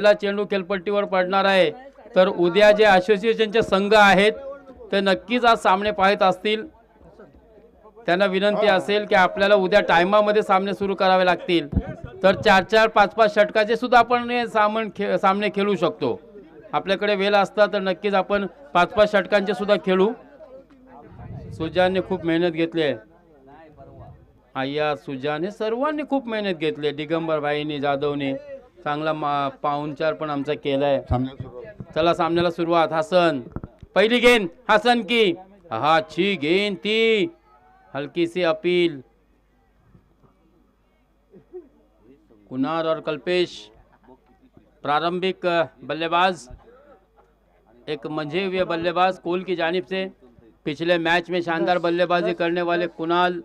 ला चेंडू खेलपट्टीवर पडणार आहे. तर उद्या जे असोसिएशनचे संघ आहेत ते नक्कीच आज सामने पाहत असतील. त्यांना विनंती असेल की आपल्याला उद्या टायमामध्ये सामने सुरू करावे लागतील. तर चार चार पाच पाच षटकाचे सुद्धा आपण सामन खे सामने खेळू शकतो. आपल्याकडे वेळ असता तर नक्कीच आपण पाच पाच षटकांचे सुद्धा खेळू. सुजानने खूप मेहनत घेतली आहे. आय्या सुजाने सर्वांनी खूप मेहनत घेतली आहे. दिगंबरबाईंनी जाधवने. चांगला मा पाहुणचार पण आमचा केलाय. चला सामन्याला सुरुवात. हसन. पहिली गेंद. हसन की. हा छी गेंद ती. हल्की सी अपील. कुनार और कल्पेश. प्रारंभिक बल्लेबाज. एक मंझे हुए बल्लेबाज कोल की जानिब से. पिछले मैच में शानदार बल्लेबाजी करने वाले कुणाल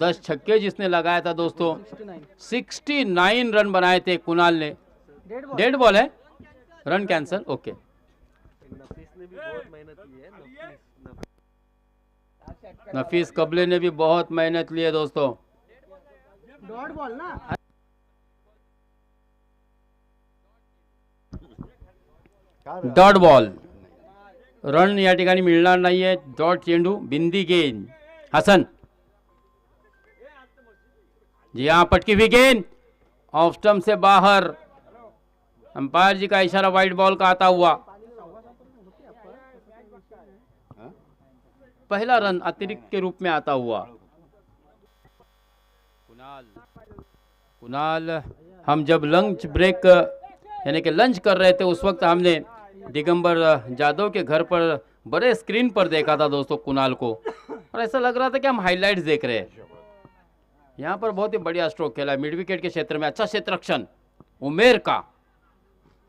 दस छक्के जिसने लगाया था दोस्तों। 69 रन बनाए थे कुणाल ने। डेड बॉल है? Run cancel okay Nafees Kable ने भी बहुत मेहनत ली है दोस्तों। डॉट बॉल ना? डॉट बॉल रन या ठिकाणी मिळणार नाहीये. डॉट चेंडू बिंदी गेंद। हसन। जी हाँ पटकी हुई गेंद। ऑफ़ स्टम्प से बाहर। अंपायर जी का इशारा वाइट बॉल का आता हुआ। पहला रन अतिरिक्त के रूप में आता हुआ। कुणाल। कुणाल, हम जब लंच ब्रेक यानी कि लंच कर रहे थे, उस वक्त हमने दिगंबर, जादव के घर पर बड़े स्क्रीन पर देखा था दोस्तों कुणाल को। और ऐसा लग रहा था कि हम हाईलाइट देख रहे हैं। यहाँ पर बहुत ही बढ़िया स्ट्रोक खेला मिड विकेट के क्षेत्र में अच्छा क्षेत्र रक्षण। उमेर का।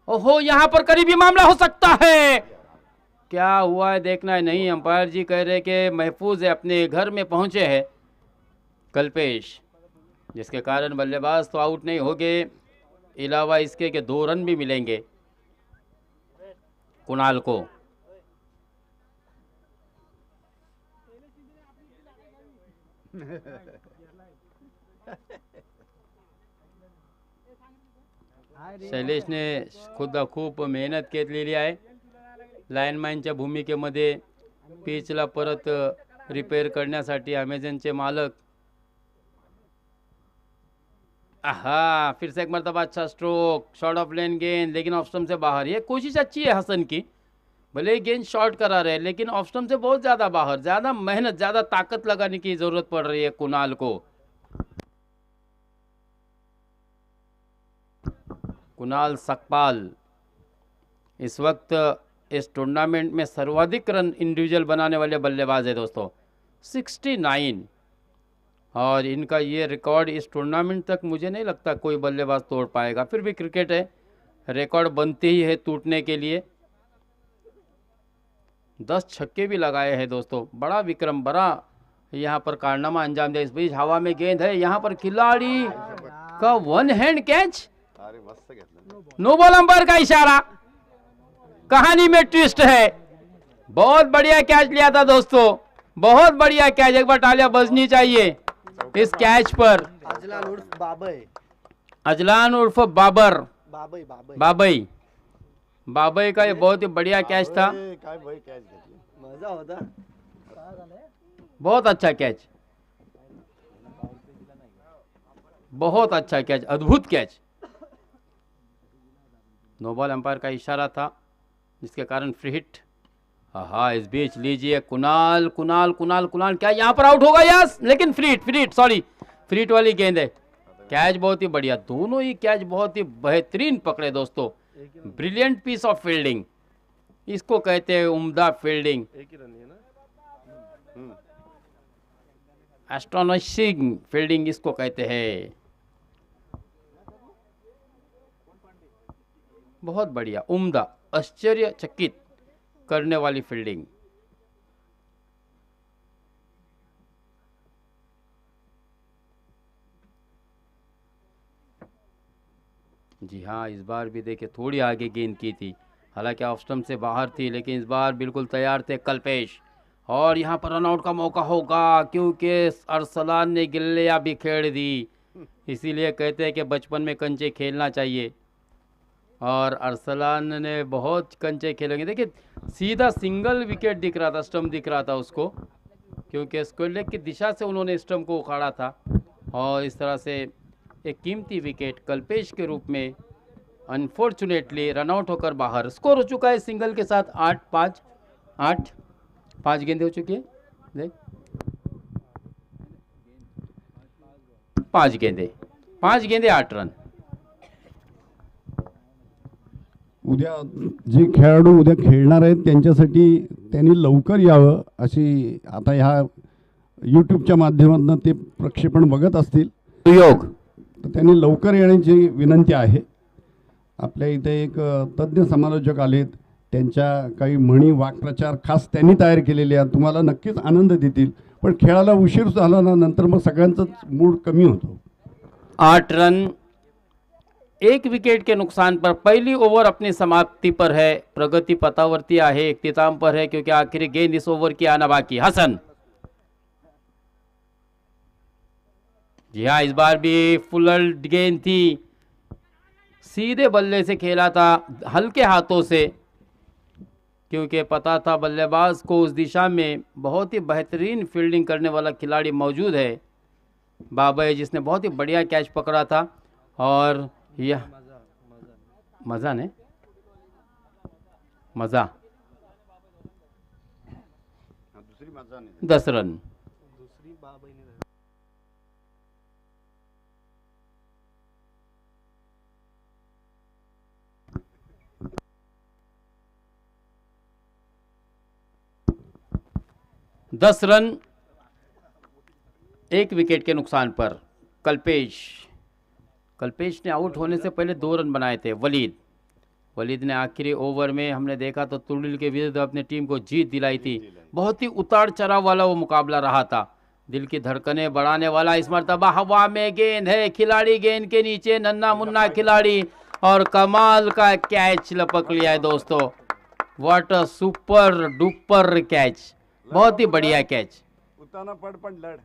ओहो, यहाँ पर करीबी मामला हो सकता है। क्या हुआ है? देखना है। नहीं, अंपायर जी कह रहे कि महफूज है, अपने घर में पहुँचे हैं। कल्पेश, जिसके कारण बल्लेबाज तो आउट नहीं हो गए अलावा इसके कि दो रन भी मिलेंगे कुणाल को। शैलेशने खुद्दा खूप मेहनत घेतलेली आहे. लाईनमॅनच्या भूमिकेमध्ये पिचला परत रिपेअर करण्यासाठी अमेझॉनचे मालक. हा फिर से एक मरतबा अच्छा स्ट्रोक शॉर्ट ऑफ लेन गेंद लेकिन ऑफ स्टम्प से बाहर. ये कोशिश अच्छी है हसन की. भले ही गेंद शॉर्ट करा रहे हैं, लेकिन ऑफ़ स्टम्प से बहुत ज़्यादा बाहर ज़्यादा मेहनत ज़्यादा ताकत लगाने की ज़रूरत पड़ रही है कुणाल को। कुणाल सकपाल इस वक्त इस टूर्नामेंट में सर्वाधिक रन इंडिविजुअल बनाने वाले बल्लेबाज है दोस्तों 69 और इनका ये रिकॉर्ड इस टूर्नामेंट तक मुझे नहीं लगता कोई बल्लेबाज तोड़ पाएगा फिर भी क्रिकेट है रिकॉर्ड बनते ही है टूटने के लिए। दस छक्के भी लगाए हैं दोस्तों। बड़ा विक्रम बड़ा यहाँ पर कारनामा अंजाम दिया। इस बीच हवा में गेंद है। यहाँ पर खिलाड़ी का वन हैंड कैच अरे मस्त नो बॉल अंपायर का इशारा। कहानी में ट्विस्ट है। बहुत बढ़िया कैच लिया था दोस्तों। बहुत बढ़िया कैच एक बार टालिया बजनी चाहिए इस कैच पर। अजलान उर्फ़ बाबय अजलान उर्फ़ बाबर। बाबय बाबई। बाबई का ये बहुत ही बढ़िया कैच था। मज़ा होता बहुत अच्छा कैच बहुत अच्छा कैच अद्भुत कैच नो बॉल अंपायर का इशारा था जिसके कारण फ्री हिट हाँ इस बीच लीजिए कुणाल कुणाल कुणाल कुणाल क्या यहाँ पर आउट होगा? यस लेकिन free hit free hit sorry free hit वाली गेंद है। कैच बहुत ही बढ़िया दोनों ही कैच बहुत ही बेहतरीन पकड़े दोस्तों। Brilliant piece of fielding. इसको कहते हैं उम्दा फील्डिंग। एस्ट्रोनॉशिंग फील्डिंग इसको कहते हैं। बहुत बढ़िया उम्दा आश्चर्यचकित करने वाली फील्डिंग जी हाँ इस बार भी देखिए थोड़ी आगे गेंद की थी। हालाँकि ऑफ़ स्टम्प से बाहर थी, लेकिन इस बार बिल्कुल तैयार थे कल्पेश। और यहाँ पर रनआउट का मौका होगा, क्योंकि अरसलान ने गिल्लियाँ बिखेर दी। इसीलिए कहते हैं कि बचपन में कंचे खेलना चाहिए। और अरसलान ने बहुत कंचे खेलेंगे देखिए, सीधा सिंगल विकेट दिख रहा था, स्टम्प दिख रहा था उसको, क्योंकि स्क्वायर लेग की दिशा से उन्होंने स्टम्प को उखाड़ा था। और इस तरह से एक कीमती विकेट कल्पेश के रूप में अनफॉर्चुनेटली रनआउट होकर बाहर। स्कोर हो चुका है सिंगल के साथ आठ पाँच आठ पाँच गेंदे हो चुकी है। देख। पाँच गेंदे। पाँच गेंदे आठ रन। उद्या जे खेळाडू उद्या खेळणार आहेत त्यांच्यासाठी त्यांनी लवकर यावं अशी आता ह्या यूट्यूबच्या माध्यमातून ते प्रक्षेपण बघत असतील. सुयोग तर त्यांनी लवकर येण्याची विनंती आहे. आपल्या इथे एक तज्ज्ञ समालोचक आलेत. त्यांच्या काही म्हणी वाक्प्रचार खास त्यांनी तयार केलेले आहेत. तुम्हाला नक्कीच आनंद देतील. पण खेळाला उशीर झाला ना नंतर मग सगळ्यांचाच मूड कमी होतो. आठ रन एक विकेट के नुकसान पर पहली ओवर अपनी समाप्ति पर है. प्रगति पतावर्ती है इख्तिताम पर है क्योंकि आखिरी गेंद इस ओवर की आना बाकी हसन। जी हाँ इस बार भी फुल गेंद थी। सीधे बल्ले से खेला था हल्के हाथों से क्योंकि पता था बल्लेबाज को उस दिशा में बहुत ही बेहतरीन फील्डिंग करने वाला खिलाड़ी मौजूद है। बाबा जिसने बहुत ही बढ़िया कैच पकड़ा था और यह मज़ा ने? मज़ा। हा, दस रन। दुसरी दस रन, एक विकेट के नुकसान पर कल्पेश। कल्पेश ने आउट होने से पहले दो रन बनाए थे, वलीद। वलीद ने आखिरी ओवर में हमने देखा तो तुड़िल के विरुद्ध अपनी टीम को जीत दिलाई थी। बहुत ही उतार चढ़ाव वाला वो मुकाबला रहा था। दिल की धड़कनें बढ़ाने वाला इस मरतबा हवा में गेंद है, खिलाड़ी गेंद के नीचे, नन्ना मुन्ना खिलाड़ी और कमाल का कैच लपक लिया है दोस्तों। What a super duper catch बहुत ही बढ़िया कैच उताना पड पण लढ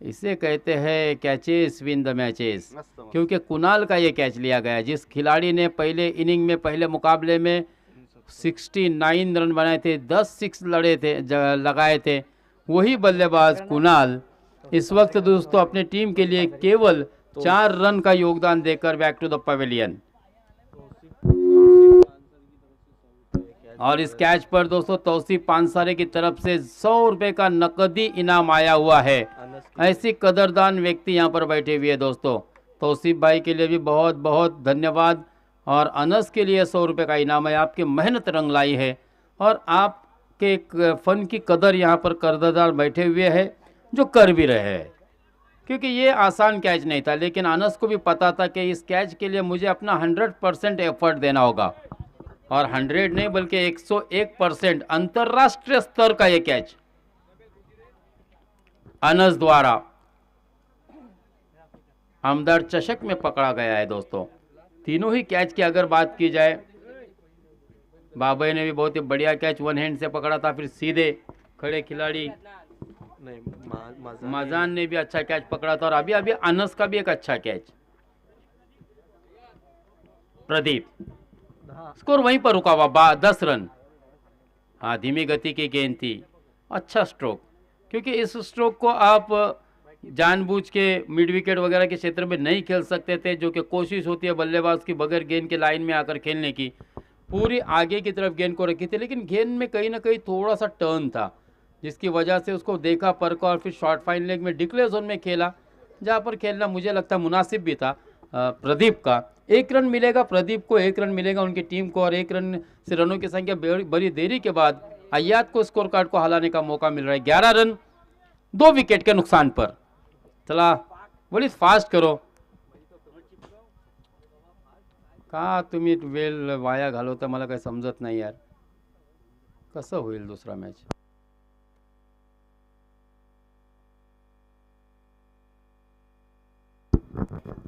इसे कहते हैं कैचेस विन द मैचेस क्योंकि कुणाल का ये कैच लिया गया जिस खिलाड़ी ने पहले इनिंग में पहले मुकाबले में 69 रन बनाए थे 10 सिक्स लड़े थे लगाए थे वही बल्लेबाज कुणाल। इस वक्त दोस्तों अपनी टीम के लिए केवल चार रन का योगदान देकर बैक टू द पवेलियन और इस कैच पर दोस्तों तौसीफ पानसारे की तरफ़ से सौ रुपए का नकदी इनाम आया हुआ है। ऐसी कदरदान व्यक्ति यहाँ पर बैठे हुए है दोस्तों। तोसीफ भाई के लिए भी बहुत बहुत धन्यवाद। और अनस के लिए सौ रुपये का इनाम है। आपकी मेहनत रंग लाई है। और आपके फन की कदर यहाँ पर कर्जदार बैठे हुए है, जो कर भी रहे हैं। क्योंकि ये आसान कैच नहीं था, लेकिन अनस को भी पता था कि इस कैच के लिए मुझे अपना हंड्रेड परसेंट एफर्ट देना होगा। और हंड्रेड नहीं बल्कि एक सौ एक परसेंट अंतर्राष्ट्रीय स्तर का ये कैच। अनस द्वारा। आमदार चषक में पकड़ा गया है दोस्तों। तीनों ही कैच की अगर बात की जाए बाबई ने भी बहुत ही बढ़िया कैच वन हैंड से पकड़ा था फिर सीधे खड़े खिलाड़ी मजान ने भी अच्छा कैच पकड़ा था और अभी अभी अनस का भी एक अच्छा कैच। प्रदीप। स्कोर वहीं पर रुका हुआ दस रन। हाँ धीमी गति की गेंद थी अच्छा स्ट्रोक क्योंकि इस स्ट्रोक को आप जानबूझ के मिड विकेट वगैरह के क्षेत्र में नहीं खेल सकते थे, जो कि कोशिश होती है बल्लेबाज की बगैर गेंद के लाइन में आकर खेलने की। पूरी आगे की तरफ़ गेंद को रखी थी, लेकिन गेंद में कहीं ना कहीं थोड़ा सा टर्न था, जिसकी वजह से उसको देखा, परखा और फिर शॉर्ट फाइन लेग में डिक्लेयर जोन में खेला, जहाँ पर खेलना मुझे लगता मुनासिब भी था। प्रदीप का। एक रन मिलेगा, प्रदीप को एक रन मिलेगा उनकी टीम को और एक रन से रनों की संख्या बड़ी देरी के बाद अयाद को स्कोर कार्ड को हलाने का मौका मिल रहा है। ग्यारह रन, दो विकेट के नुकसान पर। चला, बोली, फास्ट करो। का तुम्ही वेल वाया घालवता मला काही समजत नाही यार। कसं होईल दुसरा मॅच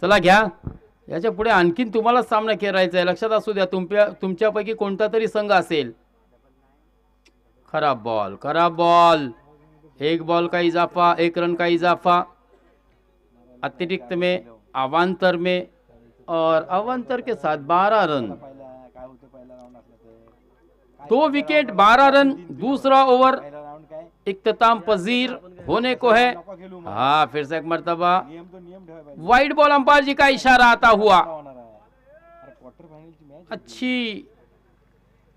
चला घ्या. याच्या पुढे सामना खेळायचा आहे. लक्षात असू द्या तुमच्या संघ असेल. खराब बॉल खराब बॉल एक बॉल का इजाफा, एक रन का इजाफा. अतिरिक्त में अवान्तर में और अवंतर के साथ 12 रन दो विकेट 12 रन दूसरा ओवर इख्तिताम पजीर. होने को है। हाँ फिर से एक मरतबा। वाइट बॉल अंपायर जी का इशारा आता हुआ। अच्छी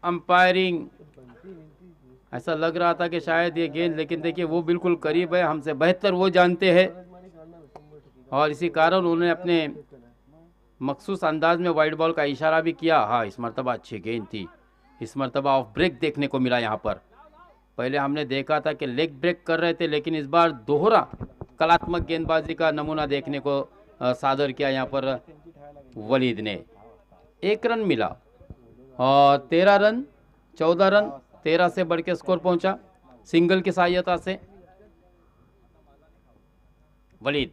अंपायरिंग ऐसा लग रहा था कि शायद ये गेंद लेकिन देखिए वो बिल्कुल करीब है। हमसे बेहतर वो जानते हैं। और इसी कारण उन्होंने अपने मखसूस अंदाज में वाइट बॉल का इशारा भी किया। हाँ इस मरतबा अच्छी गेंद थी। इस मरतबा ऑफ़ ब्रेक देखने को मिला यहाँ पर। पहले हमने देखा था कि लेग ब्रेक कर रहे थे, लेकिन इस बार दोहरा कलात्मक गेंदबाजी का नमूना देखने को सादर किया यहाँ पर वलीद ने। एक रन मिला और तेरह रन, चौदह रन, तेरह से बढ़ के स्कोर पहुँचा सिंगल की सहायता से। वलीद।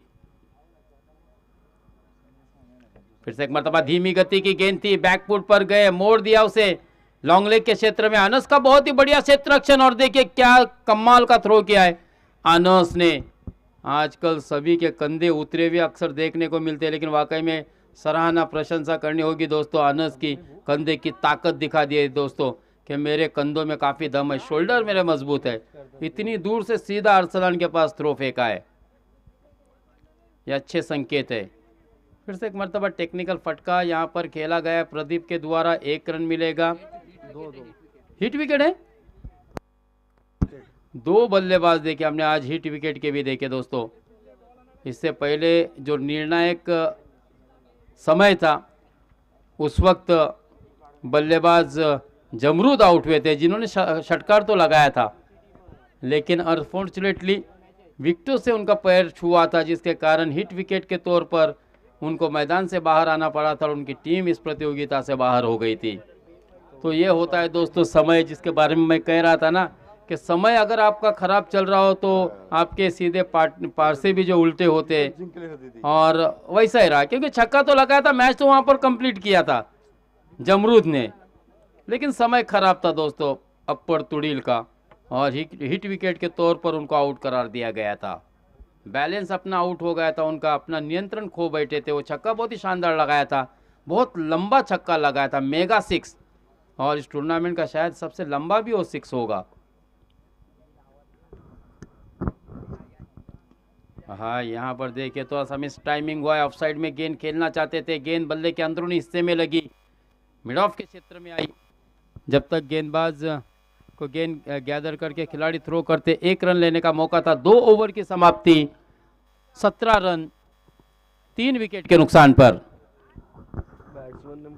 फिर से एक मरतबा धीमी गति की गेंद थी, बैकफुट पर गए, मोड़ दिया उसे। लॉन्ग लेग के क्षेत्र में अनस का बहुत ही बढ़िया क्षेत्ररक्षण और देखिए क्या कमाल का थ्रो किया है। अनस ने आजकल सभी के कंधे उतरे हुए अक्सर देखने को मिलते हैं, लेकिन वाकई में सराहना, प्रशंसा करनी होगी दोस्तों अनस की। कंधे की ताकत दिखा दी है दोस्तों कि मेरे कंधों में काफ़ी दम है, शोल्डर मेरे मज़बूत है। इतनी दूर से सीधा अरसलान के पास थ्रो फेंका है। ये अच्छे संकेत है। फिर से एक मरतबा टेक्निकल फटका यहाँ पर खेला गया प्रदीप के द्वारा एक रन मिलेगा। दो दो। हिट विकेट है? दो बल्लेबाज देखे हमने आज हिट विकेट के भी देखे दोस्तों। इससे पहले जो निर्णायक समय था उस वक्त बल्लेबाज जमरूद आउट हुए थे जिन्होंने षटकार तो लगाया था। लेकिन अनफॉर्चुनेटली विकेटों से उनका पैर छुआ था जिसके कारण हिट विकेट के तौर पर उनको मैदान से बाहर आना पड़ा था और उनकी टीम इस प्रतियोगिता से बाहर हो गई थी। तो ये होता है दोस्तों समय जिसके बारे में मैं कह रहा था ना कि समय अगर आपका खराब चल रहा हो तो आपके सीधे पार्ट पारसे भी जो उल्टे होते और वैसा ही रहा क्योंकि छक्का तो लगाया था मैच तो वहाँ पर कंप्लीट किया था जमरूद ने। लेकिन समय खराब था दोस्तों अपर तुड़ील का और हिट हिट विकेट के तौर पर उनको आउट करार दिया गया था। बैलेंस अपना आउट हो गया था उनका अपना नियंत्रण खो बैठे थे वो छक्का बहुत ही शानदार लगाया था बहुत लंबा छक्का लगाया था मेगा सिक्स। और इस टूर्नामेंट का शायद सबसे लंबा भी वो सिक्स होगा। हाँ यहाँ पर देखिए तो मिस टाइमिंग हुआ है। ऑफ़ साइड में गेंद खेलना चाहते थे। गेंद बल्ले के अंदरूनी हिस्से में लगी। मिड ऑफ़ के क्षेत्र में आई। जब तक गेंदबाज को गेंद गैदर करके खिलाड़ी थ्रो करते, एक रन लेने का मौका था, दो ओवर की समाप्ति। सत्रह रन, तीन विकेट के नुकसान पर। बैट्समैन ने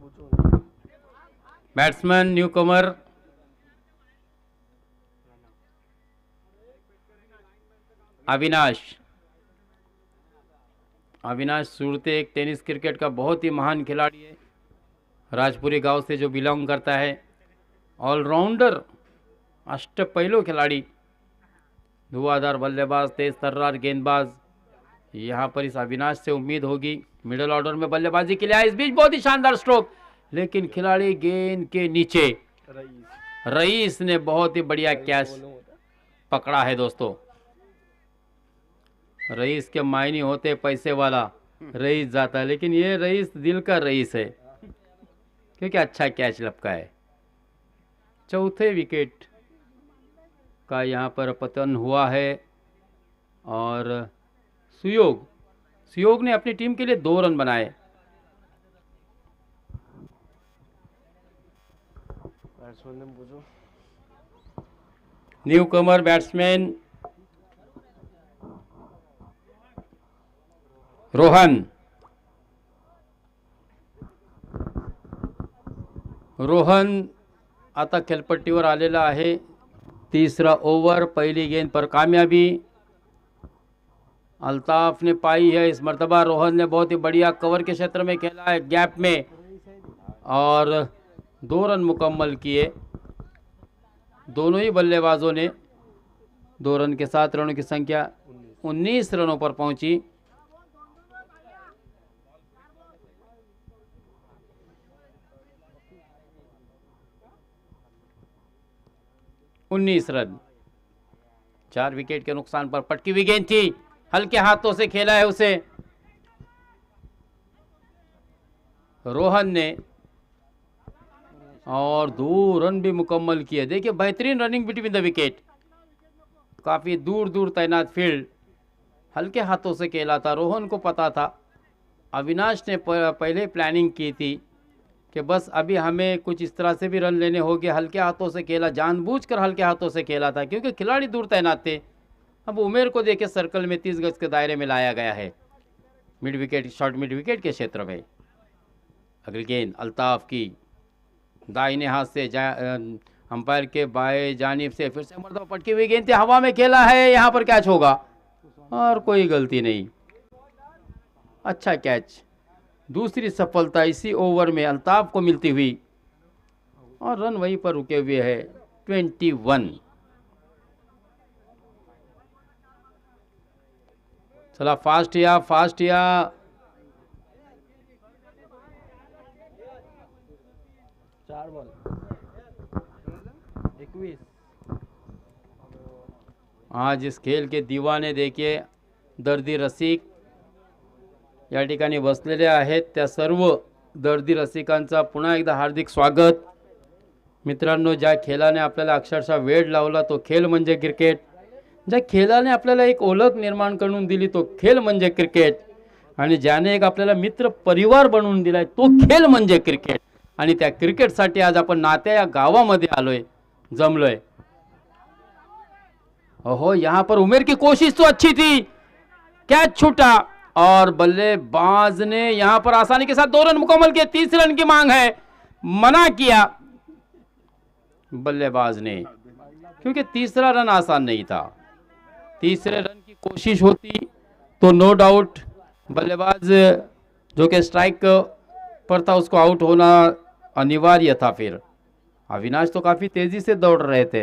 batsman newcomer Avinash Avinash सूरते एक टेनिस क्रिकेट का बहुत ही महान खिलाड़ी है। राजपुरी गाँव से जो बिलोंग करता है। ऑलराउंडर अष्टपैलू खिलाड़ी। धुआधार बल्लेबाज, तेज तर्रार, गेंदबाज। यहाँ पर इस अविनाश से उम्मीद होगी। मिडिल ऑर्डर में बल्लेबाजी के लिए इस बीच बहुत ही शानदार स्ट्रोक लेकिन खिलाड़ी गेंद के नीचे। रईस ने बहुत ही बढ़िया कैच है। पकड़ा है दोस्तों। रईस के मायने होते पैसे वाला रईस जाता है लेकिन ये रईस दिल का रईस है क्योंकि अच्छा कैच लपका है। चौथे विकेट का यहाँ पर पतन हुआ है और सुयोग सुयोग ने अपनी टीम के लिए दो रन बनाए बैट्समैन ने पूछो newcomer batsman Rohan Rohan आता खेळपट्टीवर आलेला आहे. तीसरा ओवर पहली गेंद पर कामयाबी. अल्ताफ ने पाई है इस मरतबा रोहन ने बहुत ही बढ़िया कवर के क्षेत्र में खेला है. गैप में. और दो रन मुकम्मल किए। दोनों ही बल्लेबाजों ने दो रन के साथ रनों की संख्या 19 रनों पर पहुँची। उन्नीस रन। चार विकेट के नुकसान पर पटकी हुई गेंद थी। हल्के हाथों से खेला है उसे। रोहन ने और दो रन भी मुकम्मल किए देखिए, बेहतरीन रनिंग बिटवीन द विकेट काफ़ी दूर दूर तैनात फ़ील्ड हल्के हाथों से खेला था। रोहन को पता था। अविनाश ने पहले प्लानिंग की थी कि बस अभी हमें कुछ इस तरह से भी रन लेने होंगे। हल्के हाथों से खेला, जानबूझकर हल्के हाथों से खेला था, क्योंकि खिलाड़ी दूर तैनात थे। अब उमेर को देखे सर्कल में तीस गज के दायरे में लाया गया है। Mid wicket short mid wicket के क्षेत्र में। अगली गेंद, अल्ताफ की। दाहिने हाथ से अंपायर के बाएँ जानिब से फिर से मरतबा पटकी हुई गेंद हवा में खेला है, यहाँ पर कैच होगा। और कोई गलती नहीं। अच्छा कैच दूसरी सफलता इसी ओवर में अल्ताफ को मिलती हुई। और रन वहीं पर रुके हुए है। ट्वेंटी वन चला फास्ट या फास्ट या। एकवीस आज इस खेल के दिवाने देखिए दर्दी रसिक या ठिकाणी बसलेले आहेत त्या सर्व दर्दी रसिकांचा पुन्हा एकदा हार्दिक स्वागत. मित्रांनो ज्या खेळाने आपल्याला अक्षरशः वेळ लावला तो खेळ म्हणजे क्रिकेट. ज्या खेळाने आपल्याला एक ओळख निर्माण करून दिली तो खेळ म्हणजे क्रिकेट. आणि ज्याने एक आपल्याला मित्र परिवार बनवून दिलाय तो खेळ म्हणजे क्रिकेट. आणि त्या क्रिकेटसाठी आज आपण नात्या या गावामध्ये आलोय. जमलोय। ओहो, यहाँ पर उमेर की कोशिश तो अच्छी थी। कैच छूटा? और बल्लेबाज ने यहाँ पर आसानी के साथ दो रन मुकम्मल किए। तीस रन की मांग है। मना किया बल्लेबाज ने, क्योंकि तीसरा रन आसान नहीं था। तीसरे रन की कोशिश होती तो नो डाउट बल्लेबाज जो कि स्ट्राइक पर था, उसको आउट होना अनिवार्य था फिर। अविनाश तो काफ़ी तेज़ी से दौड़ रहे थे।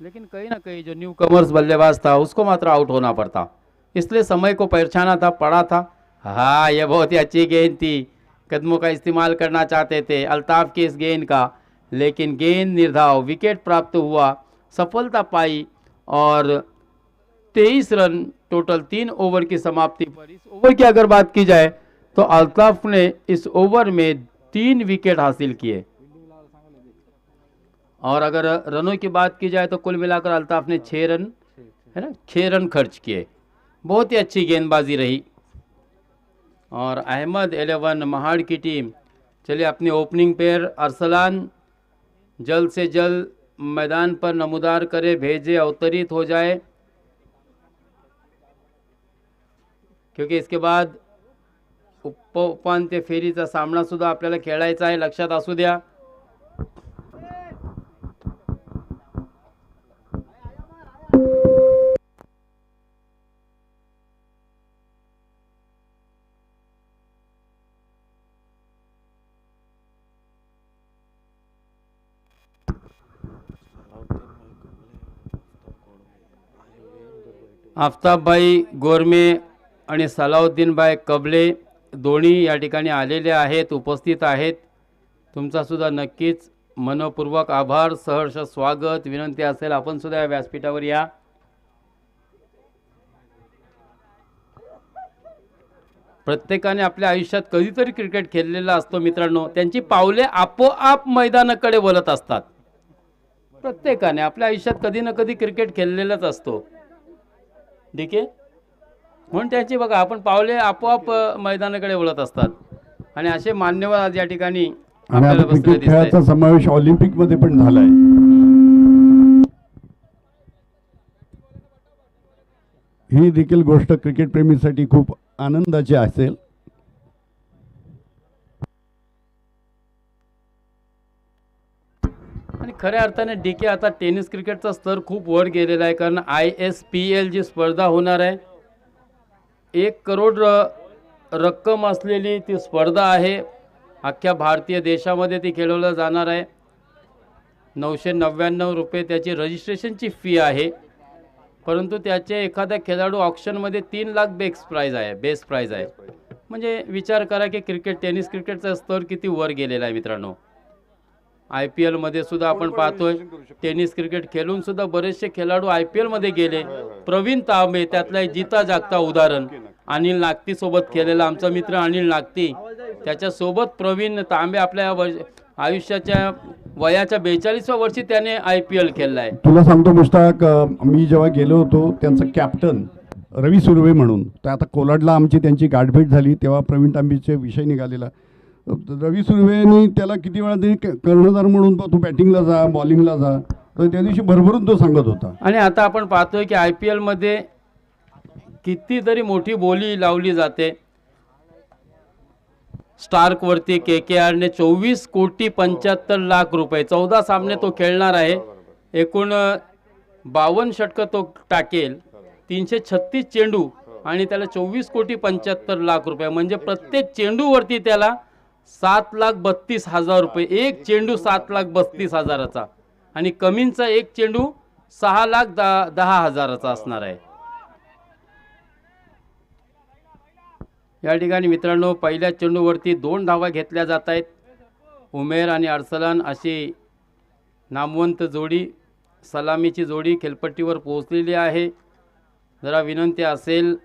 लेकिन कहीं ना कहीं जो न्यू कमर्स बल्लेबाज था, उसको मात्र आउट होना पड़ता। इसलिए समय को पहचाना था, पड़ा था। हाँ ये बहुत ही अच्छी गेंद थी। कदमों का इस्तेमाल करना चाहते थे, अल्ताफ की इस गेंद का। लेकिन गेंद निर्धाव विकेट प्राप्त हुआ, सफलता पाई और तेईस रन टोटल तीन ओवर की समाप्ति पर। इस ओवर की अगर बात की जाए तो अल्ताफ ने इस ओवर में तीन विकेट हासिल किए। और अगर रनों की बात की जाए तो कुल मिलाकर अल्ताफ ने छः रन, है ना छः रन खर्च किए। बहुत ही अच्छी गेंदबाजी रही। और अहमद एलेवन महाड़ की टीम, चलिए अपने ओपनिंग पेयर अरसलान जल्द से जल्द मैदान पर नमोदार करे, भेजे, अवतरित हो जाए। क्योंकि इसके बाद उप उपांत्य सामना सुद्धा आपल्याला खेळायचा आहे, लक्षात असू द्या। आफताबबाई गोरमे आणि सलाउद्दीनबाई कबले दोन्ही या ठिकाणी आलेले आहेत उपस्थित आहेत. तुमचा सुद्धा नक्कीच मनपूर्वक आभार सहर्ष स्वागत विनंती असेल आपण सुद्धा या व्यासपीठावर या. प्रत्येकाने आपल्या आयुष्यात कधीतरी क्रिकेट खेळलेला असतो मित्रांनो त्यांची पावले आपोआप मैदानाकडे बोलत असतात. प्रत्येकाने आपल्या आयुष्यात कधी ना कधी क्रिकेट खेळलेलाच असतो. ठीक आहे म्हणून त्याची बघा आपण पावले आपोआप मैदानाकडे वळत असतात. आणि असे मान्यवर आज या ठिकाणी. खेळाचा समावेश ऑलिम्पिकमध्ये पण झालाय. ही देखील गोष्ट क्रिकेट प्रेमीसाठी खूप आनंदाची असेल. खऱ्या अर्थाने डी के आता टेनिस क्रिकेटचा स्तर खूप वर गेलेला आहे कारण आय एस पी एल जी स्पर्धा होणार आहे. एक करोड र- रक्कम असलेली ती स्पर्धा आहे. अख्ख्या भारतीय देशामध्ये ती खेळवलं जाणार आहे. नऊशे नव्याण्णव रुपये त्याची रजिस्ट्रेशनची फी आहे. परंतु त्याचे एखाद्या खेळाडू ऑप्शनमध्ये तीन लाख बेक्स प्राईज आहे बेस्ट प्राईज आहे. म्हणजे विचार करा की क्रिकेट टेनिस क्रिकेटचा स्तर किती वर गेलेला आहे मित्रांनो. आय पी एलमध्ये सुद्धा आपण पाहतोय. टेनिस क्रिकेट खेळून सुद्धा बरेचसे खेळाडू आय पी एलमध्ये गेले. प्रवीण तांबे त्यातला एक जिता जागता उदाहरण. अनिल नागती सोबत खेळलेला आमचा मित्र अनिल नागती. त्याच्यासोबत प्रवीण तांबे आपल्या वर्ष आयुष्याच्या वयाच्या बेचाळीसव्या वर्षी त्याने आय पी एल खेळला आहे तुला सांगतो मुश्ताक मी जेव्हा गेलो होतो त्यांचं कॅप्टन रवी सुर्वे म्हणून. तर आता कोलाडला आमची त्यांची गाठभेट झाली तेव्हा प्रवीण तांबेचे विषय निघालेला. रवी सुर्वेनी त्याला किती वेळा तरी कर्णधार म्हणून तू बॅटिंगला जा बॉलिंगला जा. तर त्या दिवशी भरभरून तो सांगत होता. आणि आता आपण पाहतोय की आय पी एलमध्ये कितीतरी मोठी बोली लावली जाते. स्टार्कवरती के के आरने चोवीस कोटी पंच्याहत्तर लाख रुपये. चौदा सामने तो खेळणार आहे. एकूण बावन्न षटकं तो टाकेल. तीनशे छत्तीस चेंडू आणि त्याला चोवीस कोटी पंच्याहत्तर लाख रुपये. म्हणजे प्रत्येक चेंडूवरती त्याला सात लाख बत्तीस हजार रुपये. एक चेंडू सात लाख बत्तीस हजाराचा. आणि कमींचा एक चेंडू सहा लाख दहा दहा हजाराचा असणार आहे. या ठिकाणी मित्रांनो पहिल्या चेंडूवरती दोन धावा घेतल्या जात आहेत. उमेर आणि अरसलान अशी नामवंत जोडी सलामीची जोडी खेळपट्टीवर पोहोचलेली आहे. जरा विनंती असेल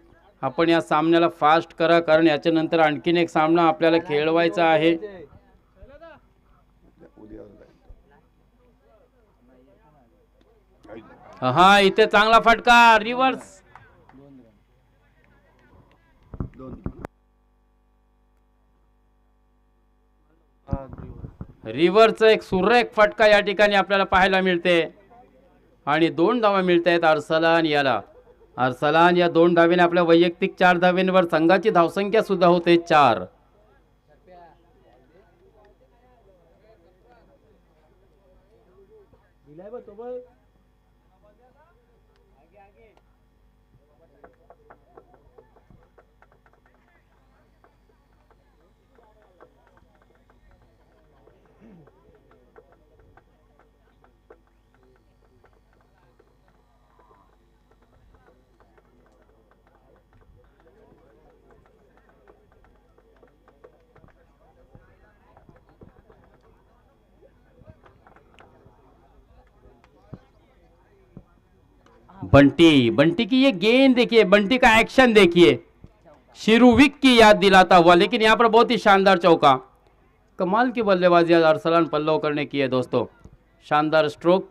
आपण या सामन्याला फास्ट करा कारण याच्यानंतर आणखीन एक सामना आपल्याला खेळवायचा आहे. हा इथे चांगला फटका रिव्हर्स रिव्हरचं एक सुरेख फटका या ठिकाणी आपल्याला पाहायला मिळते. आणि दोन धावा मिळत आहेत अरसलान याला. अरसलान या दोन धावेने आपल्या वैयक्तिक चार धावेंवर संघाची धावसंख्या सुद्धा होते चार. बंटी बंटी की ये गेंद देखिए, बंटी का एक्शन देखिए। शिरुविक की याद दिलाता हुआ, लेकिन यहाँ पर बहुत ही शानदार चौका। कमाल की बल्लेबाजी आज अरसलान पल्लव करने की है दोस्तों। शानदार स्ट्रोक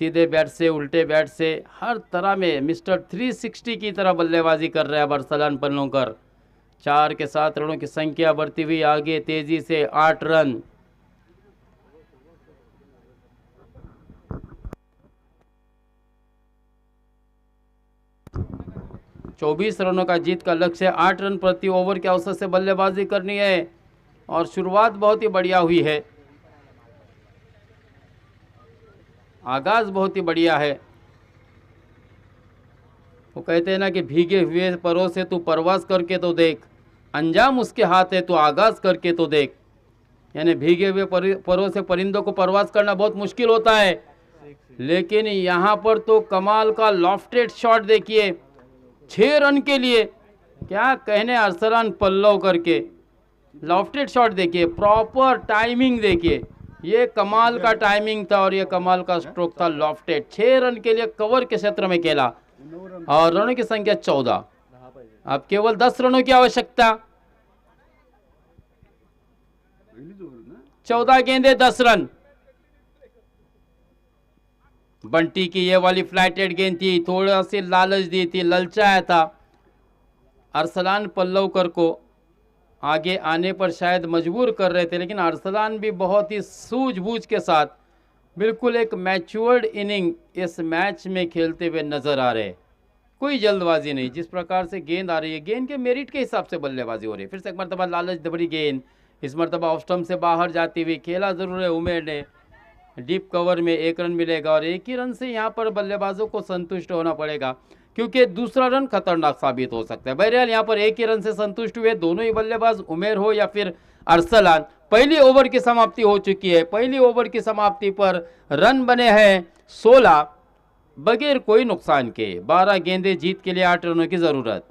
सीधे बैट से, उल्टे बैट से, हर तरह में मिस्टर 360 की तरह बल्लेबाजी कर रहे हैं अब अरसलान पल्लवकर चार के साथ रनों की संख्या बढ़ती हुई आगे तेज़ी से आठ रन। चौबीस रनों का जीत का लक्ष्य आठ रन प्रति ओवर के अवसर से बल्लेबाजी करनी है और शुरुआत बहुत ही बढ़िया हुई है। आगाज़ बहुत ही बढ़िया है। वो कहते हैं ना कि भीगे हुए परों से तू परवास करके तो देख, अंजाम उसके हाथ है तो आगाज़ करके तो देख। यानी भीगे हुए परों से परिंदों को परवास करना बहुत मुश्किल होता है। लेकिन यहाँ पर तो कमाल का लॉफ्टेड शॉट देखिए। छः रन के लिए। क्या कहने अरसलान पल्लव करके लॉफ्टेड शॉट देखिए प्रॉपर टाइमिंग देखिए। ये कमाल का टाइमिंग था और ये कमाल का स्ट्रोक था लॉफ्टेड छः रन के लिए कवर के क्षेत्र में खेला। और रनों की संख्या चौदह। अब केवल दस रनों की आवश्यकता। चौदह गेंदे, दस रन। बंटी की ये वाली फ्लाइटेड गेंद थी, थोड़ा सी लालच दी थी, ललचाया था। अरसलान पल्लवकर को आगे आने पर शायद मजबूर कर रहे थे, लेकिन अरसलान भी बहुत ही सूझबूझ के साथ बिल्कुल एक मैच्योर्ड इनिंग इस मैच में खेलते हुए नज़र आ रहे। कोई जल्दबाजी नहीं, जिस प्रकार से गेंद आ रही है, गेंद के मेरिट के हिसाब से बल्लेबाजी हो रही है। फिर से एक मरतबा लालच दबड़ी गेंद, इस मरतबा ऑफ़ स्टम्प से बाहर जाती हुई खेला ज़रूर है उमेर ने। डीप कवर में एक रन मिलेगा और एक ही रन से यहाँ पर बल्लेबाजों को संतुष्ट होना पड़ेगा, क्योंकि दूसरा रन खतरनाक साबित हो सकता है। बहरहाल, यहाँ पर एक ही रन से संतुष्ट हुए दोनों ही बल्लेबाज उमेर हो या फिर अरसलान। पहली ओवर की समाप्ति हो चुकी है। पहली ओवर की समाप्ति पर रन बने हैं सोलह, बगैर कोई नुकसान के। बारह गेंदे जीत के लिए आठ रनों की ज़रूरत।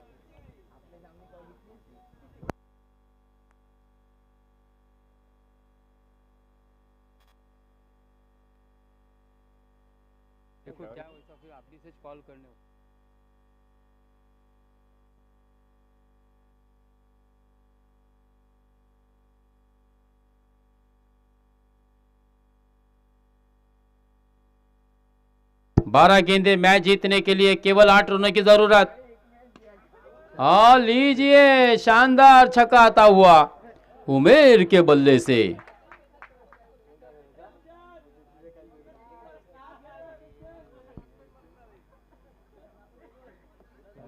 कॉल करने हो। बारह गेंदे मैच जीतने के लिए केवल आठ रनों की ज़रूरत। हाँ लीजिए, शानदार छक्का आता हुआ उमेर के बल्ले से।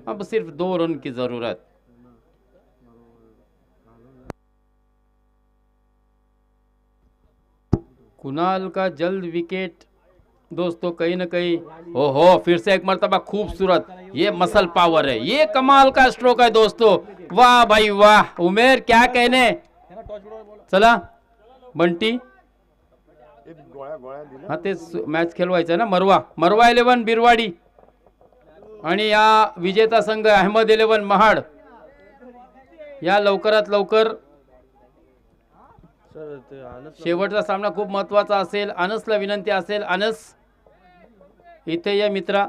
अब सिर्फ़ दो रन की ज़रूरत। कुणाल का जल्द विकेट दोस्तों कहीं ना कहीं ओहो फिर से एक मरतबा खूबसूरत। ये मसल पावर है। ये कमाल का स्ट्रोक है दोस्तों। वाह भाई वाह। उमेर क्या कहने? चला बंटी। हा ते मॅच खेळवायचं ना मरवा मरवा इलेव्हन बिरवाडी। आणि या विजेता संघ अहमद इलेव्हन महाड या लवकरात लवकर शेवटचा सामना खूप महत्त्वाचा असेल. अनसला विनंती असेल. अनस इथे ये मित्रा.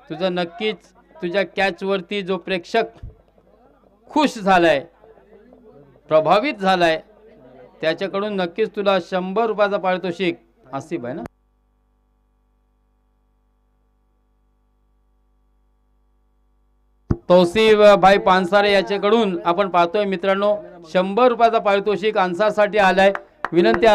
तुझं नक्कीच तुझ्या कॅचवरती जो प्रेक्षक खुश झालाय प्रभावित झालाय त्याच्याकडून नक्कीच तुला शंभर रुपयाचा पारितोषिक. आसिफ आहे ना? तौसिफ भाई पानसारे याच्याकडून आपण पाहतोय मित्रांनो शंभर रुपयाचा पारितोषिक अन्सारसाठी आलाय. विनंती